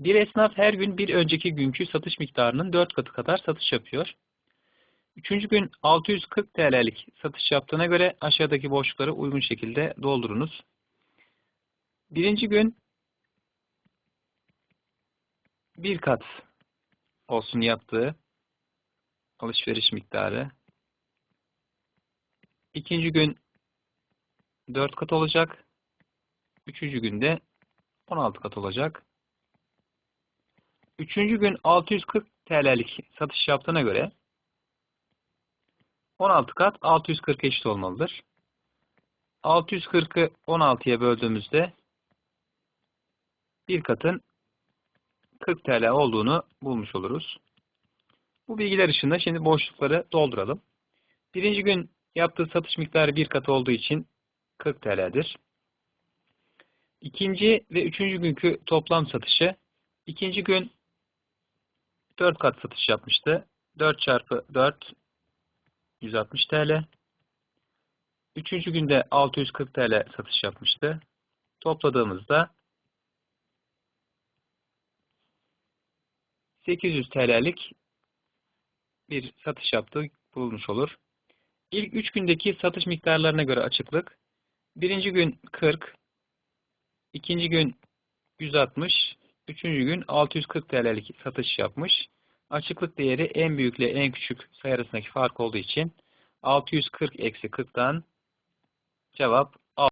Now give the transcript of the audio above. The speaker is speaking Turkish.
Bir esnaf her gün bir önceki günkü satış miktarının 4 katı kadar satış yapıyor. Üçüncü gün 640 TL'lik satış yaptığına göre aşağıdaki boşlukları uygun şekilde doldurunuz. Birinci gün bir kat olsun yaptığı alışveriş miktarı. İkinci gün 4 kat olacak. Üçüncü günde 16 kat olacak. Üçüncü gün 640 TL'lik satış yaptığına göre 16 kat 640 eşit olmalıdır. 640'ı 16'ya böldüğümüzde bir katın 40 TL olduğunu bulmuş oluruz. Bu bilgiler ışığında şimdi boşlukları dolduralım. Birinci gün yaptığı satış miktarı bir kat olduğu için 40 TL'dir. İkinci ve üçüncü günkü toplam satışı ikinci gün 4 kat satış yapmıştı. 4 çarpı 4 160 TL. Üçüncü günde 640 TL satış yapmıştı. Topladığımızda 800 TL'lik bir satış yaptığı bulunmuş olur. İlk 3 gündeki satış miktarlarına göre açıklık. Birinci gün 40, ikinci gün 160, üçüncü gün 640 TL'lik satış yapmış. Açıklık değeri en büyükle en küçük sayı arasındaki fark olduğu için 640 eksi 40'tan cevap